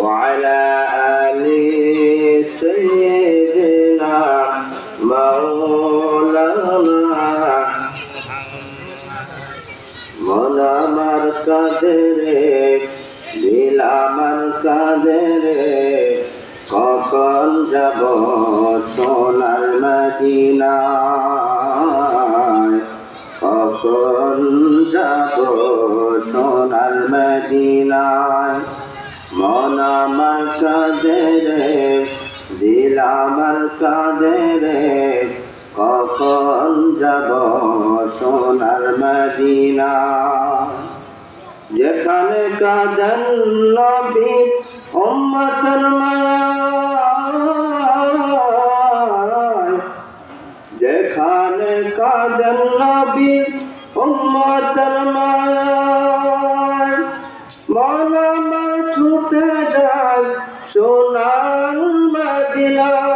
وعلى آل سيدنا مولانا. মনামার কাদেরে লীলামার কাদেরে কখন যাব সোনার মদিনায়? কখন যাব সোনার মদিনায়? মন আমার কাঁদে রে, দিল রে। কখন যাব সোনার মদিনা? যেখানে কাঁদেন নবী উম্মতের যেখানে কাঁদেন নবী উম্মতের মায় মন সোনার মদিনা।